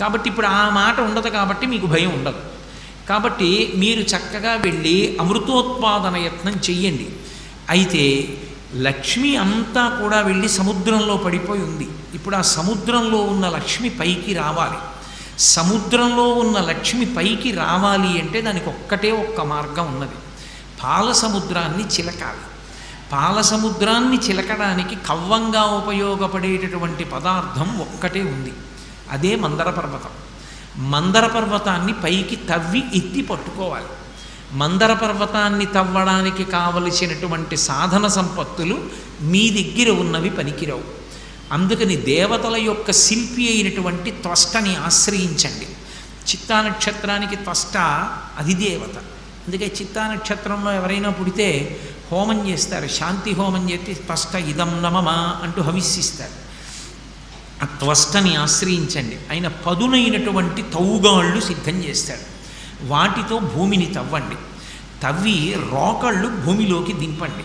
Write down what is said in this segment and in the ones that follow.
కాబట్టి ఇప్పుడు ఆ మాట ఉండదు కాబట్టి మీకు భయం ఉండదు. కాబట్టి మీరు చక్కగా వెళ్ళి అమృతోత్పాదన యత్నం చెయ్యండి. అయితే లక్ష్మి అంతా కూడా వెళ్ళి సముద్రంలో పడిపోయి ఉంది. ఇప్పుడు ఆ సముద్రంలో ఉన్న లక్ష్మి పైకి రావాలి. సముద్రంలో ఉన్న లక్ష్మి పైకి రావాలి అంటే దానికి ఒక్కటే ఒక్క మార్గం ఉన్నది. పాల సముద్రాన్ని చిలకాలి. పాల సముద్రాన్ని చిలకడానికి కవ్వంగా ఉపయోగపడేటటువంటి పదార్థం ఒక్కటే ఉంది. అదే మందర పర్వతం. మందర పర్వతాన్ని పైకి తవ్వి ఎత్తి పట్టుకోవాలి. మందర పర్వతాన్ని తవ్వడానికి కావలసినటువంటి సాధన సంపత్తులు మీ దగ్గర ఉన్నవి పనికిరావు. అందుకని దేవతల యొక్క శిల్పి అయినటువంటి త్వష్టని ఆశ్రయించండి. చిత్తా నక్షత్రానికి త్వష్ట అధిదేవత అందుకే చిత్తా నక్షత్రంలో ఎవరైనా పుడితే హోమం చేస్తారు. శాంతి హోమం చేసి త్వష్ట ఇదం నమమా అంటూ హవిస్సిస్తారు ఆ త్వష్టని ఆశ్రయించండి. ఆయన పదునైనటువంటి తౌగాళ్ళు సిద్ధం చేస్తాడు. వాటితో భూమిని తవ్వండి. తవ్వి రోకళ్ళు భూమిలోకి దింపండి.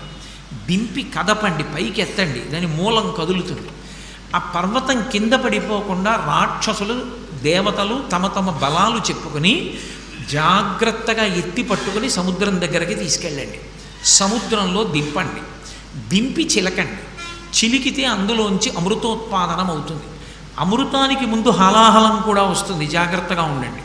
దింపి కదపండి పైకి ఎత్తండి దాని మూలం కదులుతుంది. ఆ పర్వతం కింద పడిపోకుండా రాక్షసులు దేవతలు తమ తమ బలాలు చెప్పుకొని జాగ్రత్తగా ఎత్తి పట్టుకొని సముద్రం దగ్గరికి తీసుకెళ్ళండి. సముద్రంలో దింపండి. దింపి చిలకండి. చిలికితే అందులోంచి అమృతోత్పాదనం అవుతుంది. అమృతానికి ముందు హలాహలం కూడా వస్తుంది. జాగ్రత్తగా ఉండండి.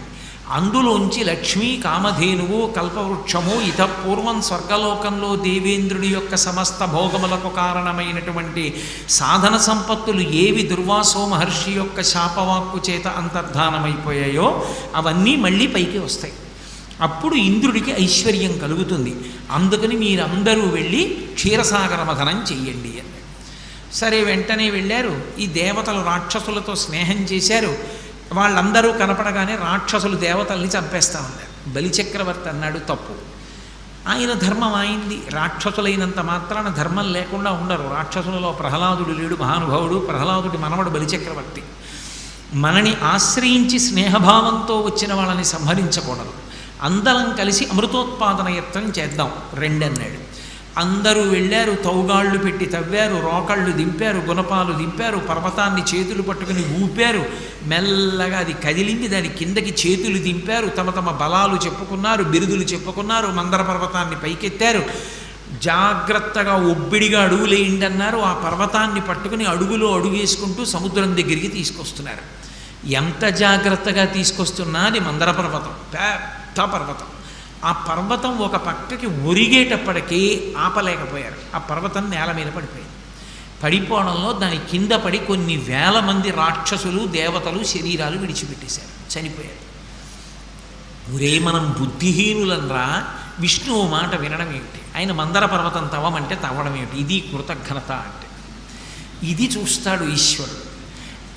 అందులోంచి లక్ష్మీ కామధేనువు కల్పవృక్షము ఇత పూర్వం స్వర్గలోకంలో దేవేంద్రుడి యొక్క సమస్త భోగములకు కారణమైనటువంటి సాధన సంపత్తులు ఏవి దుర్వాసో మహర్షి యొక్క శాపవాక్కు చేత అంతర్ధానమైపోయాయో అవన్నీ మళ్ళీ పైకి వస్తాయి. అప్పుడు ఇంద్రుడికి ఐశ్వర్యం కలుగుతుంది. అందుకని మీరందరూ వెళ్ళి క్షీరసాగర మథనం చెయ్యండి అని. సరే వెంటనే వెళ్ళారు. ఈ దేవతలు రాక్షసులతో స్నేహం చేశారు. వాళ్ళందరూ కనపడగానే రాక్షసులు దేవతల్ని చంపేస్తా ఉన్నారు. బలిచక్రవర్తి అన్నాడు తప్పు. ఆయన ధర్మం అయింది రాక్షసులైనంత మాత్రాన ధర్మం లేకుండా ఉండరు. రాక్షసులలో ప్రహ్లాదుడు లేడు మహానుభావుడు. ప్రహ్లాదుడి మనవడు బలిచక్రవర్తి. మనని ఆశ్రయించి స్నేహభావంతో వచ్చిన వాళ్ళని సంహరించకూడదు. అందరం కలిసి అమృతోత్పాదన యత్నం చేద్దాం. రెండన్నాడు. అందరూ వెళ్ళారు తౌగాళ్ళు పెట్టి తవ్వారు రోకళ్ళు దింపారు గుణపాలు దింపారు పర్వతాన్ని చేతులు పట్టుకుని ఊపారు. మెల్లగా అది కదిలింది దాని కిందకి చేతులు దింపారు తమ తమ బలాలు చెప్పుకున్నారు బిరుదులు చెప్పుకున్నారు మందర పర్వతాన్ని పైకెత్తారు. జాగ్రత్తగా ఒబ్బిడిగా అడుగులేయండి అన్నారు ఆ పర్వతాన్ని పట్టుకుని అడుగులో అడుగేసుకుంటూ సముద్రం దగ్గరికి తీసుకొస్తున్నారు. ఎంత జాగ్రత్తగా తీసుకొస్తున్నా అది మందర పర్వతం పెద్ద పర్వతం. ఆ పర్వతం ఒక పక్కకి ఒరిగేటప్పటికీ ఆపలేకపోయారు. ఆ పర్వతం నేల మీద పడిపోయింది. పడిపోవడంలో దాని కింద పడి కొన్ని వేల మంది రాక్షసులు దేవతలు శరీరాలు విడిచిపెట్టేశారు. చనిపోయారు. ఒరే మనం బుద్ధిహీనులంరా విష్ణువు మాట వినడం ఏమిటి? ఆయన మందర పర్వతం తవ్వమంటే తవ్వడం ఏమిటి? ఇది కృతజ్ఞత అంటే. ఇది చూస్తాడు ఈశ్వరుడు.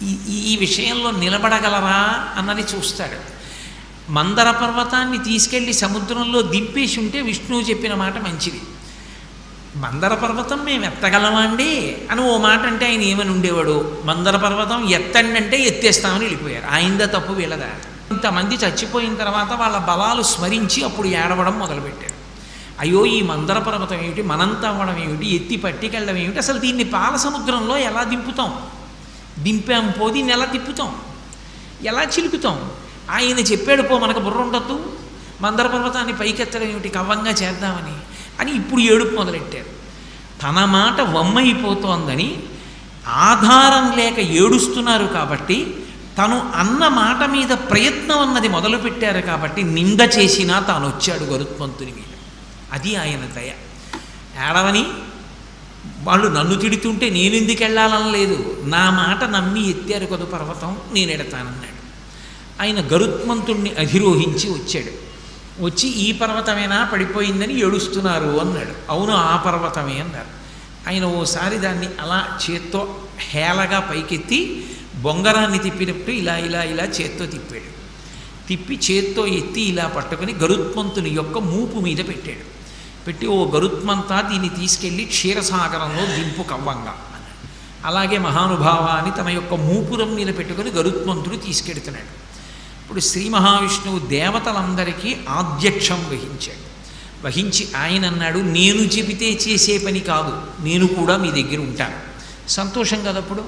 ఈ ఈ విషయంలో నిలబడగలరా? అన్నది చూస్తాడు. మందర పర్వతాన్ని తీసుకెళ్ళి సముద్రంలో దింపేసి ఉంటే విష్ణువు చెప్పిన మాట మంచిది. మందర పర్వతం మేము ఎత్తగలమా అండి అని ఓ మాట అంటే ఆయన ఏమని ఉండేవాడు? మందర పర్వతం ఎత్తండి అంటే ఎత్తేస్తామని వెళ్ళిపోయారు. ఆయనదా తప్పు వీళ్ళదా. ఇంతమంది చచ్చిపోయిన తర్వాత వాళ్ళ బలాలు స్మరించి అప్పుడు ఏడవడం మొదలుపెట్టారు. అయ్యో ఈ మందర పర్వతం ఏమిటి? మనంత అవ్వడం ఏమిటి? ఎత్తి పట్టికెళ్ళడం ఏమిటి? అసలు దీన్ని పాల సముద్రంలో ఎలా దింపుతాం? దింపాం పోది నెల తిప్పుతాం. ఎలా చిలుకుతాం? ఆయన చెప్పాడు పో మనకు బుర్ర ఉండద్దు. మందర పర్వతాన్ని పైకెత్తడం ఏమిటి? కవ్వంగా చేద్దామని. అని ఇప్పుడు ఏడుపు మొదలెట్టారు. తన మాట వమ్మైపోతోందని ఆధారం లేక ఏడుస్తున్నారు కాబట్టి తను అన్న మాట మీద ప్రయత్నం అన్నది మొదలుపెట్టారు కాబట్టి నింద చేసినా తాను వచ్చాడు గరుత్మంతుని మీద. అది ఆయన దయ. ఏడవని వాళ్ళు నన్ను తిడుతుంటే నేను ఎందుకు వెళ్ళాలని లేదు. నా మాట నమ్మి ఎత్తారు కదా పర్వతం నేను ఎడతానన్నాడు. ఆయన గరుత్మంతుణ్ణి అధిరోహించి వచ్చాడు. వచ్చి ఈ పర్వతమేనా పడిపోయిందని ఏడుస్తున్నారు అన్నాడు. అవును ఆ పర్వతమే అన్నారు. ఆయన ఓసారి దాన్ని అలా చేత్తో హేళగా పైకెత్తి బొంగరాన్ని తిప్పినప్పుడు ఇలా ఇలా ఇలా చేత్తో తిప్పాడు. తిప్పి చేత్తో ఎత్తి ఇలా పట్టుకొని గరుత్మంతుని యొక్క మూపు మీద పెట్టాడు. పెట్టి ఓ గరుత్మంతా దీన్ని తీసుకెళ్ళి క్షీరసాగరంలో దింపు కవ్వంగా అలాగే మహానుభావాన్ని తన యొక్క మూపురం మీద పెట్టుకొని గరుత్మంతుడు తీసుకెడుతున్నాడు. ఇప్పుడు శ్రీ మహావిష్ణువు దేవతలందరికీ ఆధ్యక్షం వహించాడు. వహించి ఆయన అన్నాడు నేను చెబితే చేసే పని కాదు నేను కూడా మీ దగ్గర ఉంటాను. సంతోషం కదప్పుడు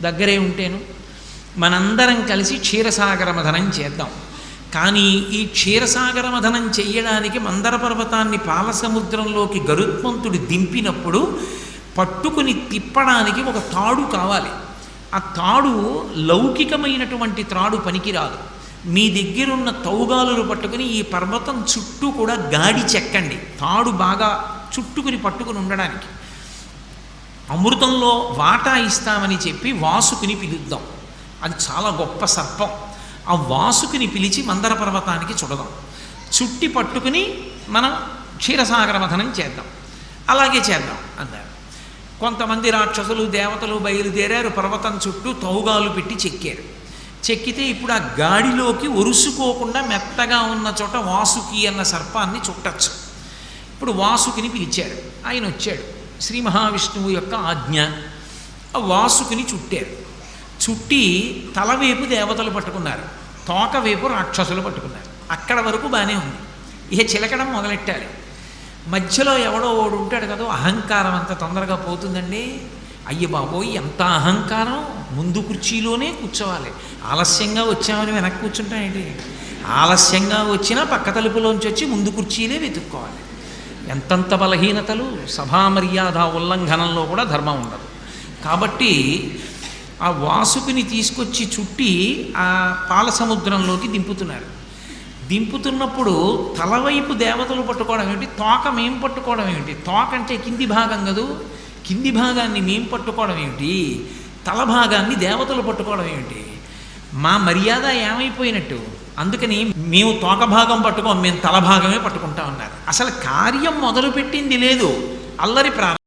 దగ్గరే ఉంటేను. మనందరం కలిసి క్షీరసాగర మథనం చేద్దాం. కానీ ఈ క్షీరసాగర మథనం చెయ్యడానికి మందర పర్వతాన్ని పాలసముద్రంలోకి గరుత్మంతుడు దింపినప్పుడు పట్టుకుని తిప్పడానికి ఒక తాడు కావాలి. ఆ తాడు లౌకికమైనటువంటి త్రాడు పనికిరాదు. మీ దగ్గరున్న తౌగాలులు పట్టుకుని ఈ పర్వతం చుట్టూ కూడా గాడి చెక్కండి. తాడు బాగా చుట్టుకుని పట్టుకుని ఉండడానికి. అమృతంలో వాటా ఇస్తామని చెప్పి వాసుకుని పిలుద్దాం. అది చాలా గొప్ప సర్పం. ఆ వాసుకుని పిలిచి మందర పర్వతానికి చుడదాం. చుట్టి పట్టుకుని మనం క్షీరసాగర మథనం చేద్దాం. అలాగే చేద్దాం అన్నారు. కొంతమంది రాక్షసులు దేవతలు బయలుదేరారు. పర్వతం చుట్టూ తౌగాలు పెట్టి చెక్కారు. చెక్కితే ఇప్పుడు ఆ గాడిలోకి ఒరుసుకోకుండా మెత్తగా ఉన్న చోట వాసుకి అన్న సర్పాన్ని చుట్టచ్చు. ఇప్పుడు వాసుకిని పిలిచాడు. ఆయన వచ్చాడు. శ్రీ మహావిష్ణువు యొక్క ఆజ్ఞ. ఆ వాసుకిని చుట్టారు. చుట్టి తలవైపు దేవతలు పట్టుకున్నారు. తోక వైపు రాక్షసులు పట్టుకున్నారు. అక్కడ వరకు బాగానే ఉంది. ఇక చిలకడం మొదలెట్టాలి. మధ్యలో ఎవడో ఓడు ఉంటాడు కదా అహంకారం అంత తొందరగా పోతుందండి. అయ్య బాబోయ్ ఎంత అహంకారం! ముందు కుర్చీలోనే కూర్చోవాలి. ఆలస్యంగా వచ్చామని వెనక్కి కూర్చుంటాం ఏంటి? ఆలస్యంగా వచ్చినా పక్క తలుపులోంచి వచ్చి ముందు కుర్చీలే వెతుక్కోవాలి. ఎంతంత బలహీనతలు సభా మర్యాద ఉల్లంఘనంలో కూడా ధర్మం ఉండదు. కాబట్టి ఆ వాసుకుని తీసుకొచ్చి చుట్టి ఆ పాల సముద్రంలోకి దింపుతున్నారు. దింపుతున్నప్పుడు తలవైపు దేవతలు పట్టుకోవడం ఏమిటి తోక మేం పట్టుకోవడం ఏమిటి తోక అంటే కింది భాగం కదూ? కింది భాగాన్ని మేం పట్టుకోవడం ఏమిటి తల భాగాన్ని దేవతలు పట్టుకోవడం ఏమిటి? మా మర్యాద ఏమైపోయినట్టు? అందుకని మేము తోక భాగం పట్టుకోం మేము తల భాగమే పట్టుకుంటా ఉన్నారు. అసలు కార్యం మొదలుపెట్టింది లేదు. అల్లరి ప్రారంభం.